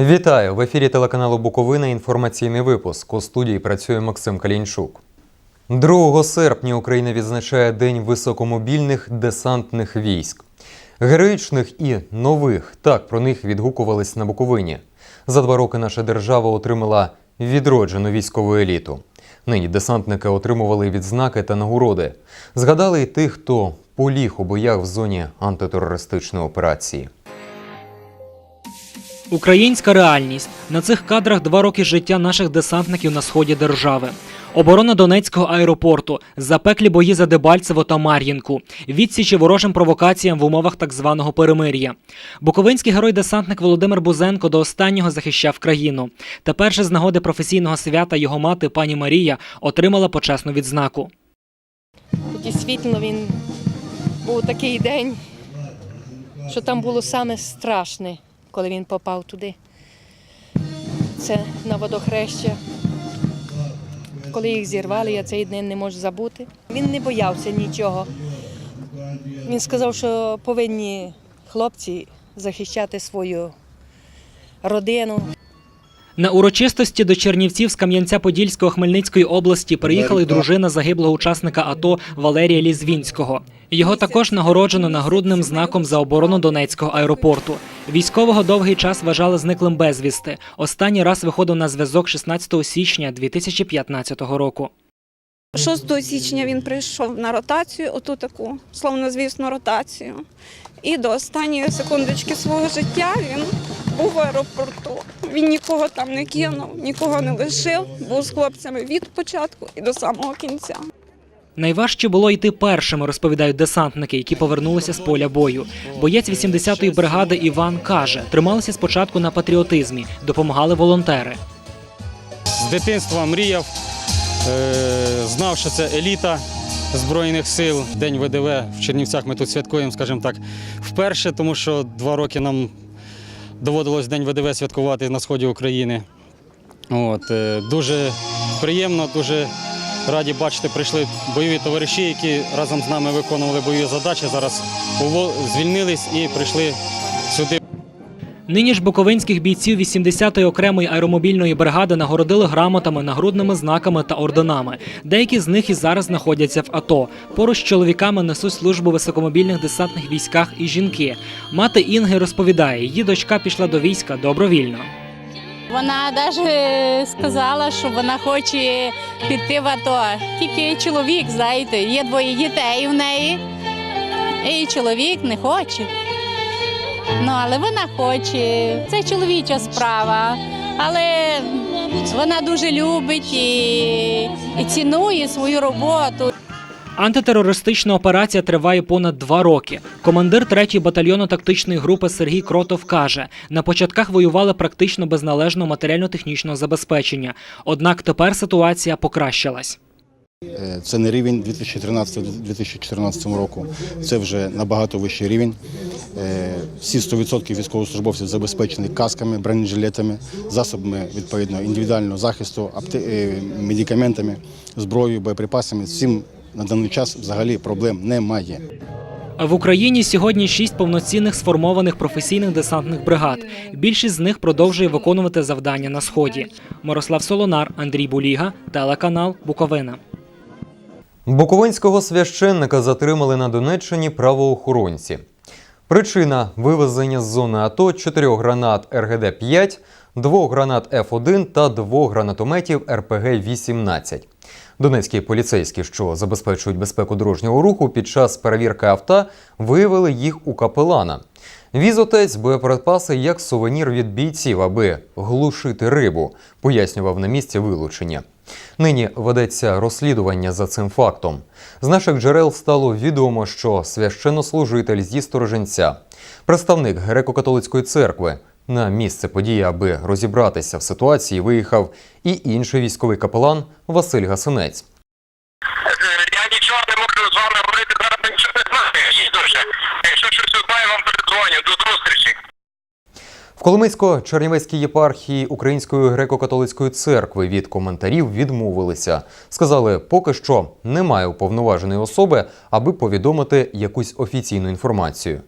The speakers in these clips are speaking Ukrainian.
Вітаю в ефірі телеканалу Буковина. Інформаційний випуск. У студії працює Максим Калінчук. 2 серпня Україна відзначає День високомобільних десантних військ. Героїчних і нових так про них відгукувались на Буковині. За два роки наша держава отримала відроджену військову еліту. Нині десантники отримували відзнаки та нагороди. Згадали й тих, хто поліг у боях в зоні антитерористичної операції. Українська реальність на цих кадрах два роки життя наших десантників на сході держави. Оборона Донецького аеропорту, запеклі бої за Дебальцево та Мар'їнку, відсічі ворожим провокаціям в умовах так званого перемир'я. Буковинський герой-десантник Володимир Бузенко до останнього захищав країну. Тепер же з нагоди професійного свята його мати пані Марія отримала почесну відзнаку. Дійсно, він був такий день, що там було саме страшне, коли він попав туди. Це на водохреща. Коли їх зірвали, я цей день не можу забути. Він не боявся нічого. Він сказав, що повинні хлопці захищати свою родину. На урочистості до Чернівців з Кам'янця-Подільського Хмельницької області приїхала й дружина загиблого учасника АТО Валерія Лізвінського. Його також нагороджено нагрудним знаком за оборону Донецького аеропорту. Військового довгий час вважали зниклим безвісти. Останній раз виходив на зв'язок 16 січня 2015 року. 6 січня він прийшов на ротацію, оту таку славнозвісну ротацію. І до останньої секундочки свого життя він був в аеропорту. Він нікого там не кинув, нікого не лишив, був з хлопцями від початку і до самого кінця. Найважче було йти першими, розповідають десантники, які повернулися з поля бою. Боєць 80-ї бригади Іван каже, трималися спочатку на патріотизмі, допомагали волонтери. з дитинства мріяв, е, знав, що це еліта Збройних сил. День ВДВ в Чернівцях ми тут святкуємо, скажімо так, вперше, тому що два роки нам доводилось День ВДВ святкувати на сході України. От, е, дуже приємно, дуже раді бачити, прийшли бойові товариші, які разом з нами виконували бойові задачі. Зараз звільнились і прийшли сюди. Нині ж буковинських бійців 80-ї окремої аеромобільної бригади нагородили грамотами, нагрудними знаками та орденами. Деякі з них і зараз знаходяться в АТО. Поруч з чоловіками несуть службу високомобільних десантних військах і жінки. Мати Інги розповідає, її дочка пішла до війська добровільно. Вона навіть сказала, що вона хоче піти в АТО. Тільки чоловік, знаєте, є двоє дітей в неї, і чоловік не хоче. Ну, але вона хоче. Це чоловіча справа. Але вона дуже любить і, і цінує свою роботу. Антитерористична операція триває понад два роки. Командир 3-ї батальйону тактичної групи Сергій Кротов каже: на початках воювали практично без належного матеріально-технічного забезпечення. Однак тепер ситуація покращилась. Е, Це не рівень 2013-2014 року. Це вже набагато вищий рівень. Е, Всі 100% військовослужбовців забезпечені касками, бронежилетами, засобами відповідно індивідуального захисту, е, медикаментами, зброєю, боєприпасами. Всім на даний час взагалі проблем немає. В Україні сьогодні шість повноцінних сформованих професійних десантних бригад. Більшість з них продовжує виконувати завдання на сході. Мирослав Солонар, Андрій Буліга, телеканал Буковина. Буковинського священника затримали на Донеччині правоохоронці. Причина вивезення з зони АТО чотирьох гранат РГД-5, двох гранат Ф1 та двох гранатометів РПГ-18. Донецькі поліцейські, що забезпечують безпеку дорожнього руху, під час перевірки авто виявили їх у капелана. Віз отець боєприпаси як сувенір від бійців, аби глушити рибу, пояснював на місці вилучення. Нині ведеться розслідування за цим фактом. З наших джерел стало відомо, що священнослужитель зі Стороженця, представник греко-католицької церкви, на місце події, аби розібратися в ситуації, виїхав і інший військовий капелан Василь Гасинець. Я нічого не можу з вами говорити, зараз нічого не знаю. Їду вже. Якщо щось знаю, вам передзвоню. До зустрічі. В Коломийсько-Чернівецькій єпархії Української греко-католицької церкви від коментарів відмовилися. Сказали, поки що немає уповноваженої особи, аби повідомити якусь офіційну інформацію.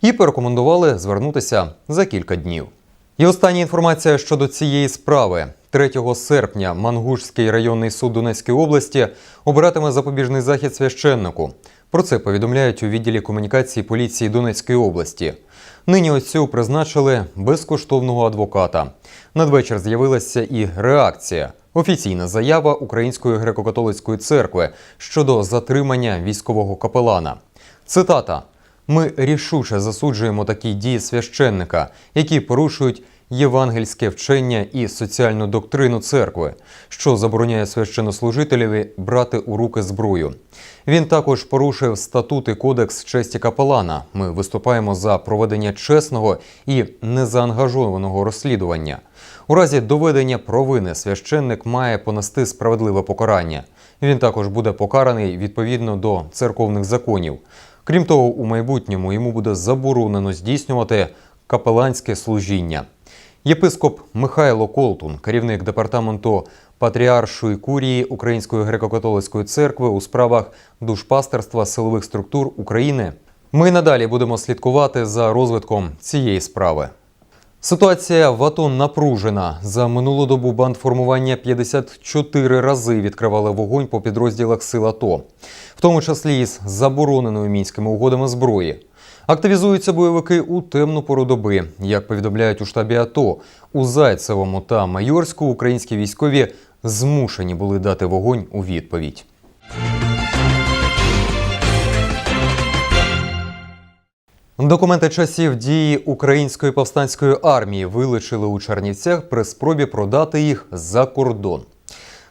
І порекомендували звернутися за кілька днів. І остання інформація щодо цієї справи. 3 серпня Мангушський районний суд Донецької області обиратиме запобіжний захід священнику. Про це повідомляють у відділі комунікації поліції Донецької області. Нині отцю призначили безкоштовного адвоката. Надвечір з'явилася і реакція. Офіційна заява Української греко-католицької церкви щодо затримання військового капелана. Цитата: Ми рішуче засуджуємо такі дії священника, які порушують євангельське вчення і соціальну доктрину церкви, що забороняє священнослужителеві брати у руки зброю. Він також порушив статут і кодекс честі капелана. Ми виступаємо за проведення чесного і незаангажованого розслідування. У разі доведення провини священник має понести справедливе покарання. Він також буде покараний відповідно до церковних законів. Крім того, у майбутньому йому буде заборонено здійснювати капеланське служіння. Єпископ Михайло Колтун, керівник департаменту Патріаршої курії Української греко-католицької церкви у справах душпастерства силових структур України. Ми надалі будемо слідкувати за розвитком цієї справи. Ситуація в АТО напружена. За минулу добу бандформування 54 рази відкривали вогонь по підрозділах сил АТО, в тому числі із забороненою мінськими угодами зброї. Активізуються бойовики у темну пору доби. Як повідомляють у штабі АТО, у Зайцевому та Майорську українські військові змушені були дати вогонь у відповідь. Документи часів дії української повстанської армії вилучили у Чернівцях при спробі продати їх за кордон.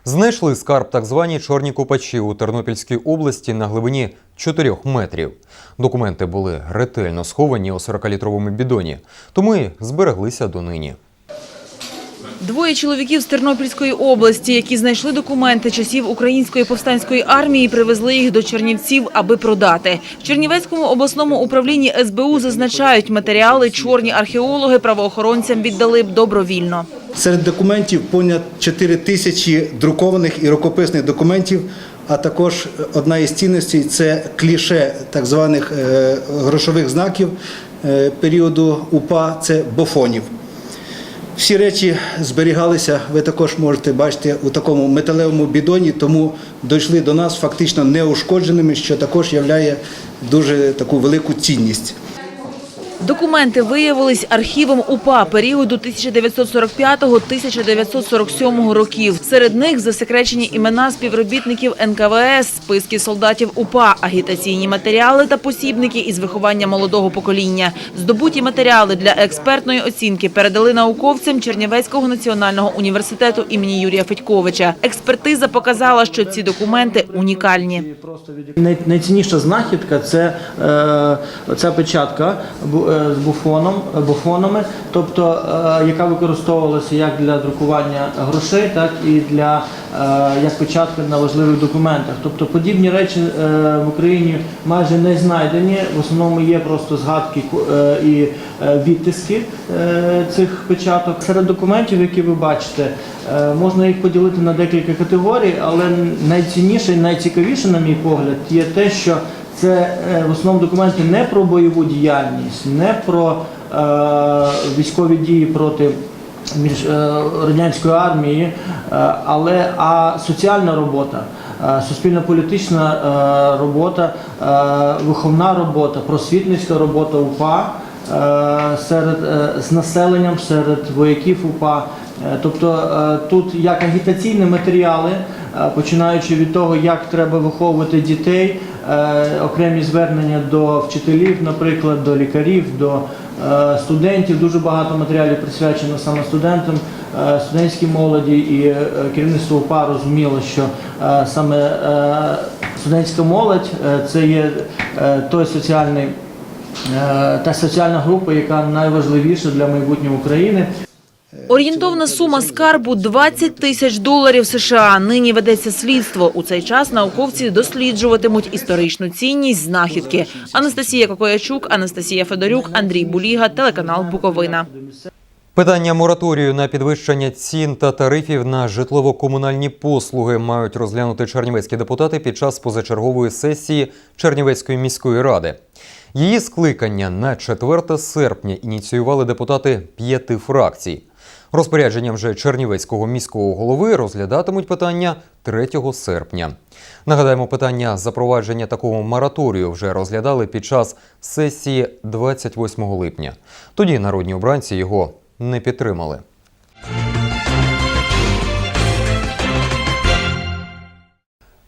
Знайшли скарб так звані чорні копачі у Тернопільській області на глибині 4 метрів. Документи були ретельно сховані у 40-літровому бідоні, тому і збереглися донині. Двоє чоловіків з Тернопільської області, які знайшли документи часів Української повстанської армії, привезли їх до Чернівців, аби продати. В Чернівецькому обласному управлінні СБУ зазначають, матеріали чорні археологи правоохоронцям віддали б добровільно. Серед документів понад 4 тисячі друкованих і рукописних документів, а також одна із цінностей це кліше так званих е, грошових знаків е, періоду УПА, це бофонів. Всі речі зберігалися, ви також можете бачити у такому металевому бідоні, тому дійшли до нас фактично неушкодженими, що також являє дуже таку велику цінність. Документи виявились архівом УПА періоду 1945-1947 років. Серед них засекречені імена співробітників НКВС, списки солдатів УПА, агітаційні матеріали та посібники із виховання молодого покоління. Здобуті матеріали для експертної оцінки передали науковцям Чернівецького національного університету імені Юрія Федьковича. Експертиза показала, що ці документи унікальні. Най- Найцінніша знахідка це е, ця печатка з буфоном, е, буфонами, тобто е, яка використовувалася як для друкування грошей, так і для е, як печатка на важливих документах. Тобто подібні речі е, в Україні майже не знайдені. В основному є просто згадки е, і е, відтиски е, цих печаток. Серед документів, які ви бачите, е, можна їх поділити на декілька категорій, але найцінніше і найцікавіше, на мій погляд, є те, що це е, в основному документи не про бойову діяльність, не про е, військові дії проти між е, радянської армії, е, але а соціальна робота, е, суспільно-політична е, робота, е, виховна робота, просвітницька робота УПА е, серед е, з населенням, серед вояків УПА. Е, Тобто е, тут як агітаційні матеріали, починаючи від того, як треба виховувати дітей, е, окремі звернення до вчителів, наприклад, до лікарів, до е, студентів. Дуже багато матеріалів присвячено саме студентам, е, студентській молоді, і е, керівництво УПА розуміло, що е, саме е, студентська молодь е, це є е, той соціальний. е, Та соціальна група, яка найважливіша для майбутнього України. Орієнтовна сума скарбу – 20 тисяч доларів США. Нині ведеться слідство. У цей час науковці досліджуватимуть історичну цінність знахідки. Анастасія Кокоячук, Анастасія Федорюк, Андрій Буліга, телеканал Буковина. Питання мораторію на підвищення цін та тарифів на житлово-комунальні послуги мають розглянути чернівецькі депутати під час позачергової сесії Чернівецької міської ради. Її скликання на 4 серпня ініціювали депутати п'яти фракцій. Розпорядженням же Чернівецького міського голови розглядатимуть питання 3 серпня. Нагадаємо, питання запровадження такого мораторію вже розглядали під час сесії 28 липня. Тоді народні обранці його не підтримали.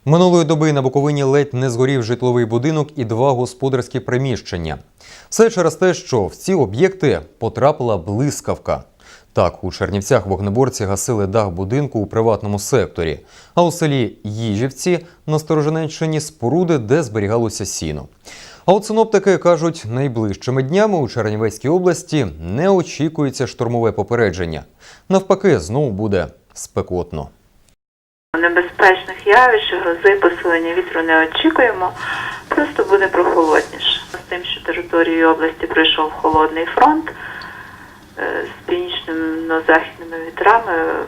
Минулої доби на Буковині ледь не згорів житловий будинок і два господарські приміщення. Все через те, що в ці об'єкти потрапила блискавка. Так, у Чернівцях вогнеборці гасили дах будинку у приватному секторі, а у селі Їжівці на Сторожинеччині споруди, де зберігалося сіно. А от синоптики кажуть, найближчими днями у Чернівецькій області не очікується штормове попередження. Навпаки, знову буде спекотно. Небезпечних явищ, грози, посилення вітру не очікуємо, просто буде прохолодніше. З тим, що територією області пройшов холодний фронт північно-західними вітрами,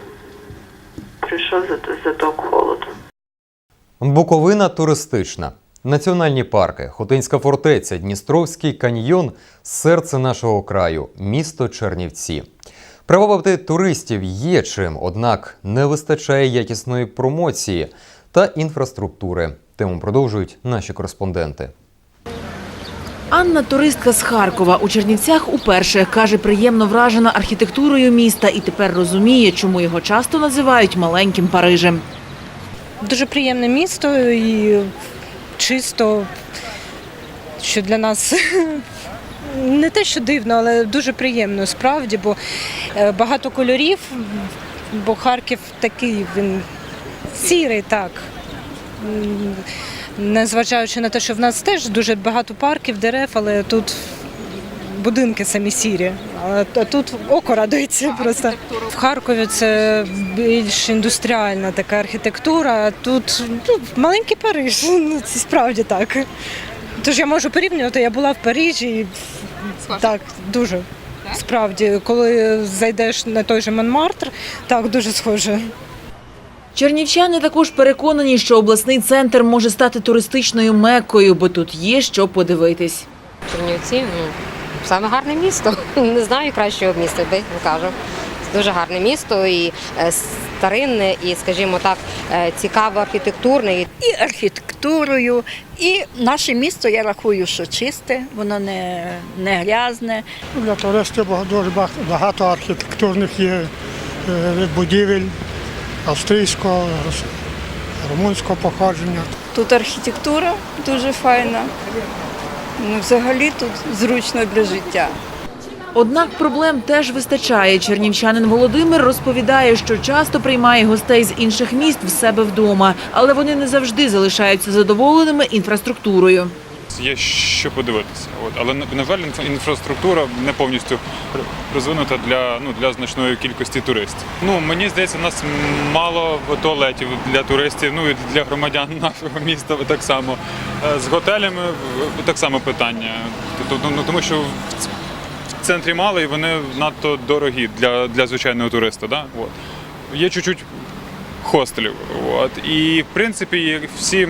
прийшов зат- заток холоду. Буковина туристична. Національні парки, Хотинська фортеця, Дністровський каньйон серце нашого краю, місто Чернівці. Привабити туристів є чим, однак не вистачає якісної промоції та інфраструктури. Тему продовжують наші кореспонденти. Анна туристка з Харкова у Чернівцях уперше каже, приємно вражена архітектурою міста і тепер розуміє, чому його часто називають маленьким Парижем. Дуже приємне місто і чисто, що для нас не те, що дивно, але дуже приємно справді, бо е, багато кольорів, бо Харків такий він сірий, так. Незважаючи на те, що в нас теж дуже багато парків, дерев, але тут будинки самі сірі. А тут око радується просто. В Харкові це більш індустріальна така архітектура, а тут ну, маленький Париж. Ну, це справді так. Тож я можу порівнювати, я була в Парижі. І, так, дуже. Справді, коли зайдеш на той же Монмартр, так дуже схоже. Чернівчани також переконані, що обласний центр може стати туристичною меккою, бо тут є що подивитись. Чернівці, ну, саме гарне місто. Не знаю кращого міста, би кажу. Дуже гарне місто і е, старинне, і, скажімо так, е, цікаве архітектурне. І архітектурою, і наше місто я рахую, що чисте, воно не, не грязне. Для туристів дуже багато архітектурних є е, будівель австрійського, румунського походження. Тут архітектура дуже файна. Ну, взагалі тут зручно для життя. Однак проблем теж вистачає. Чернівчанин Володимир розповідає, що часто приймає гостей з інших міст в себе вдома, але вони не завжди залишаються задоволеними інфраструктурою. Є що подивитися. От. Але на жаль, інфраструктура не повністю розвинута для, ну, для значної кількості туристів. Ну, мені здається, у нас мало туалетів для туристів, ну і для громадян нашого міста так само. Е, З готелями так само питання. Ну, тому що в центрі мало і вони надто дорогі для, для звичайного туриста. Да? От. Є чуть-чуть хостелів. От. І в принципі всі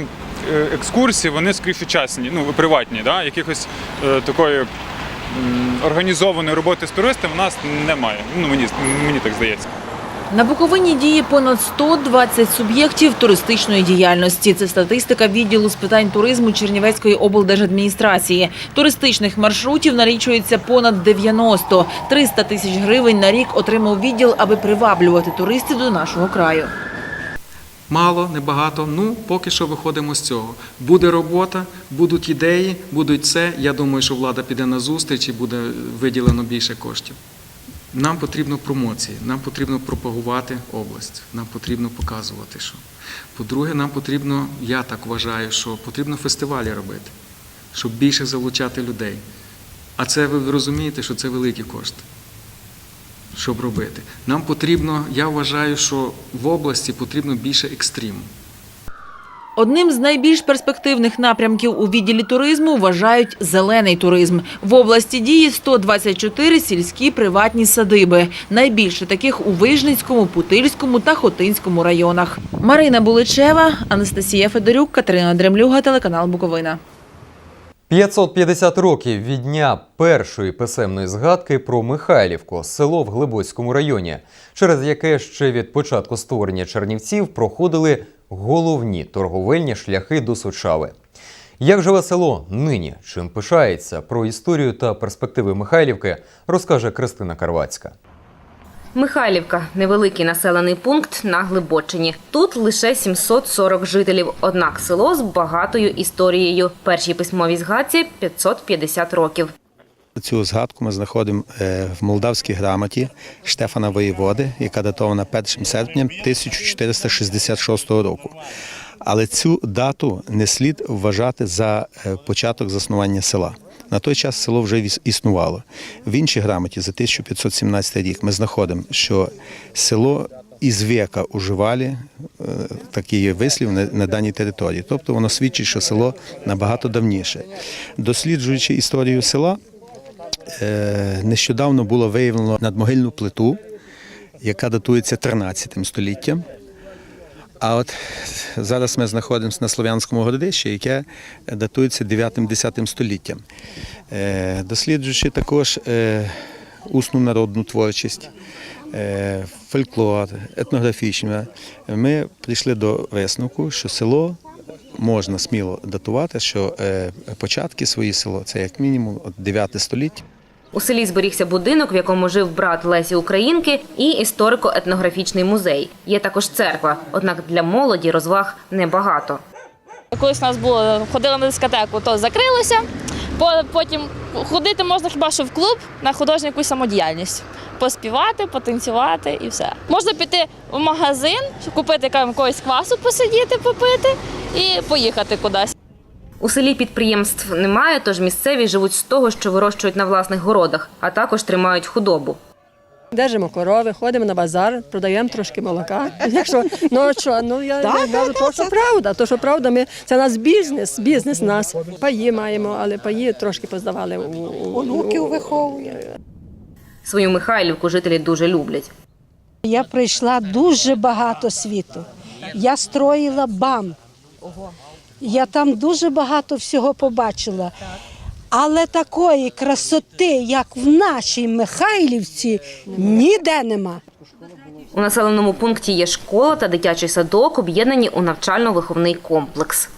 екскурсії вони скрізь сучасні, ну приватні, да? якихось е, такої м, організованої роботи з туристами в нас немає. Ну мені мені так здається. На Буковині діє понад 120 суб'єктів туристичної діяльності. Це статистика відділу з питань туризму Чернівецької облдержадміністрації. Туристичних маршрутів налічується понад 90. 300 тисяч гривень на рік отримав відділ, аби приваблювати туристів до нашого краю. Мало, небагато. Ну, поки що виходимо з цього. Буде робота, будуть ідеї, будуть все. Я думаю, що влада піде на зустріч і буде виділено більше коштів. Нам потрібно промоції, нам потрібно пропагувати область, нам потрібно показувати, що. По-друге, нам потрібно, я так вважаю, що потрібно фестивалі робити, щоб більше залучати людей. А це ви розумієте, що це великі кошти щоб робити. Нам потрібно, я вважаю, що в області потрібно більше екстриму. Одним з найбільш перспективних напрямків у відділі туризму вважають зелений туризм. В області діє 124 сільські приватні садиби. Найбільше таких у Вижницькому, Путильському та Хотинському районах. Марина Буличева, Анастасія Федорюк, Катерина Дремлюга, телеканал Буковина. 550 років від дня першої писемної згадки про Михайлівку, село в Глибоцькому районі, через яке ще від початку створення Чернівців проходили головні торговельні шляхи до Сучави. Як живе село нині? Чим пишається? Про історію та перспективи Михайлівки розкаже Кристина Карвацька. Михайлівка невеликий населений пункт на Глибочині. Тут лише 740 жителів. Однак село з багатою історією. Першій письмовій згадці 550 років. Цю згадку ми знаходимо е, в молдавській грамоті Штефана Воєводи, яка датована 1 серпня 1466 року. Але цю дату не слід вважати за е, початок заснування села. На той час село вже існувало. В іншій грамоті за 1517 рік ми знаходимо, що село із века уживали е, такий вислів на, на даній території. Тобто воно свідчить, що село набагато давніше. Досліджуючи історію села, Е, нещодавно було виявлено надмогильну плиту, яка датується 13 століттям. А от зараз ми знаходимося на Слов'янському городищі, яке датується 9-10 століттям. Е, Досліджуючи також е, усну народну творчість, е, фольклор, етнографічне, ми прийшли до висновку, що село можна сміло датувати, що початки свої село це як мінімум 9 століття. У селі зберігся будинок, в якому жив брат Лесі Українки, і історико-етнографічний музей. Є також церква, однак для молоді розваг небагато. Колись у нас було, ходили на дискотеку, то закрилося. По- Потім ходити можна хіба що в клуб на художню якусь самодіяльність. Поспівати, потанцювати і все. Можна піти в магазин, купити якогось квасу, посидіти, попити і поїхати кудись. У селі підприємств немає, тож місцеві живуть з того, що вирощують на власних городах, а також тримають худобу. Держимо корови, ходимо на базар, продаємо трошки молока. Якщо ну що, ну я Так, кажу, то що правда, то що правда, ми це наш бізнес, бізнес нас. Паї маємо, але паї трошки поздавали. Онуків виховує. Свою Михайлівку жителі дуже люблять. Я пройшла дуже багато світу. Я строїла БАМ. Я там дуже багато всього побачила. Але такої красоти, як в нашій Михайлівці, ніде нема. У населеному пункті є школа та дитячий садок, об'єднані у навчально-виховний комплекс.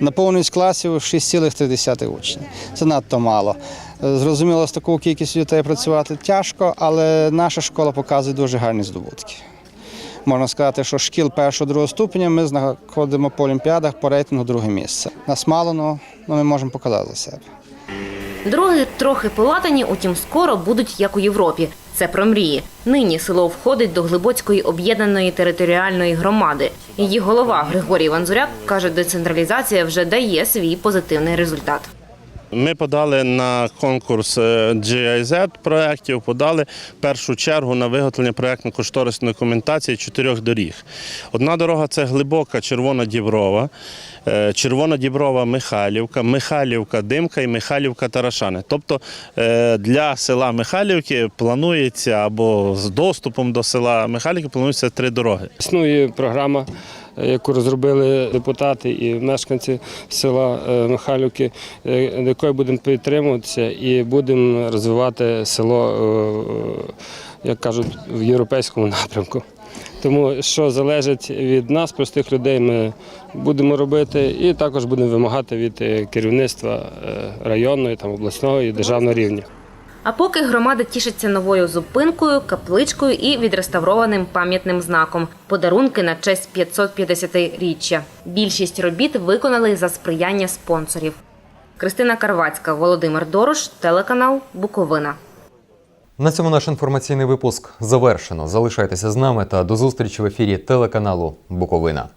Наповненість класів 6,3 учні. Це надто мало. Зрозуміло, з такою кількістю дітей працювати тяжко, але наша школа показує дуже гарні здобутки. Можна сказати, що шкіл першого другого ступеня ми знаходимо по олімпіадах по рейтингу друге місце. Нас мало, але ми можемо показати за себе. Дороги трохи полатані, утім скоро будуть як у Європі. Це про мрії. Нині село входить до Глибоцької об'єднаної територіальної громади. Її голова Григорій Ванзуряк каже, децентралізація вже дає свій позитивний результат. Ми подали на конкурс е, GIZ проєктів, подали першу чергу на виготовлення проєктно-кошторисної документації чотирьох доріг. Одна дорога це глибока Червона Діброва, е, Червона Діброва Михайлівка, Михайлівка Димка і Михайлівка Тарашани. Тобто е, для села Михайлівки планується або з доступом до села Михайлівки планується три дороги. Існує програма, яку розробили депутати і мешканці села е, Михайлівки, е, до якої будемо підтримуватися і будемо розвивати село, е, як кажуть, в європейському напрямку. Тому що залежить від нас, простих людей, ми будемо робити і також будемо вимагати від е, керівництва е, районної, там, обласного і державного рівня. А поки громада тішиться новою зупинкою, капличкою і відреставрованим пам'ятним знаком подарунки на честь 550-річчя. Більшість робіт виконали за сприяння спонсорів. Кристина Карвацька, Володимир Дорош, телеканал Буковина. На цьому наш інформаційний випуск завершено. Залишайтеся з нами та до зустрічі в ефірі телеканалу Буковина.